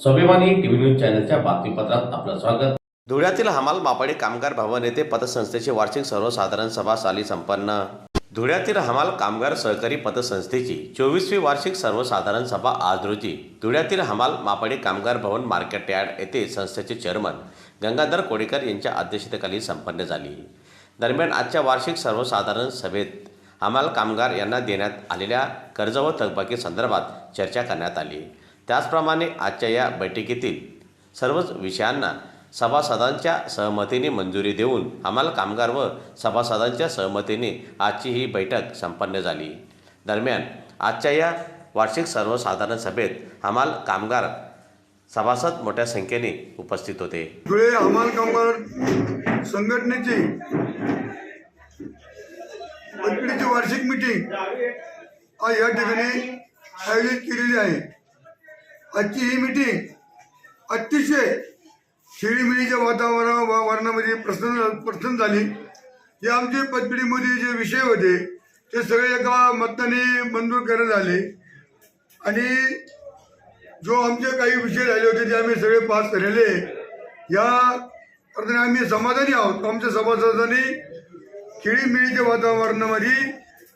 स्वाभिमानी TV news चॅनलच्या बातमीपत्रात आपलं स्वागत. धुळ्यातील हमाल मापाडी कामगार भवन येथे पतसंस्थेची वार्षिक सर्वसाधारण सभा साली संपन्न. धुळ्यातील हमाल कामगार सहकारी पतसंस्थेची चोवीसवी वार्षिक सर्वसाधारण सभा आज रोजी. धुळ्यातील हमाल मापाडी कामगार भवन मार्केट यार्ड येथे संस्थेचे चेअरमन गंगाधर कोडेकर यांच्या अध्यक्षतेखाली संपन्न झाली. दरम्यान आजच्या वार्षिक सर्वसाधारण सभेत हमाल कामगार यांना देण्यात आलेल्या कर्ज व थकबाकी संदर्भात चर्चा करण्यात आली. त्याचप्रमाणे आजच्या या बैठकीतील सर्वच विषयांना सभासदांच्या सहमतीने मंजुरी देऊन हमाल कामगार व सभासदांच्या सहमतीने आजची ही बैठक संपन्न झाली. दरम्यान आजच्या या वार्षिक सर्वसाधारण सभेत हमाल कामगार सभासद मोठ्या संख्येने उपस्थित होते. धुळे हमाल कामगार संघटनेची वार्षिक मिटिंग आज या ठिकाणी आयोजित केलेली आहे. आजची ही मिटिंग अतिशय खेळीमिळीच्या वातावरण वातावरणामध्ये प्रसन्न प्रसन्न झाली. जे आमचे पतपिढीमध्ये जे विषय होते ते सगळे एका मताने मंजूर करण्यात आले आणि जो आमचे काही विषय राहिले होते ते आम्ही सगळे पास केलेले या अर्थाने आम्ही समाधानी आहोत. आमच्या सभासदांनी खेळीमेळीच्या वातावरणामध्ये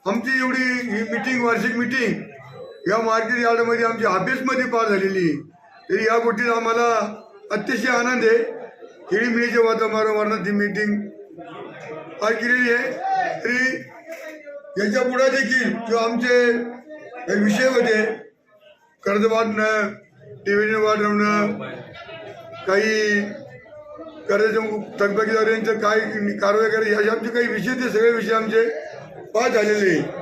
आमची एवढी ही मिटिंग वार्षिक मिटिंग या मार्केट यार्डमध्ये आमच्या ऑफिसमध्ये पार झालेली तरी या गोष्टीत आम्हाला अतिशय आनंद आहे. खेळीमेळीच्या वातावरणात ही मीटिंग पार केलेली आहे. तरी याच्यापुढे देखील जो आमचे काही विषय होते कर्ज वाढणं डिव्हिजन वाढवणं काही कर्जाच्या थकबाकीदारांचं काय कारवाई करायची असे आमचे काही विषय ते सगळे विषय आमचे पास झालेले आहे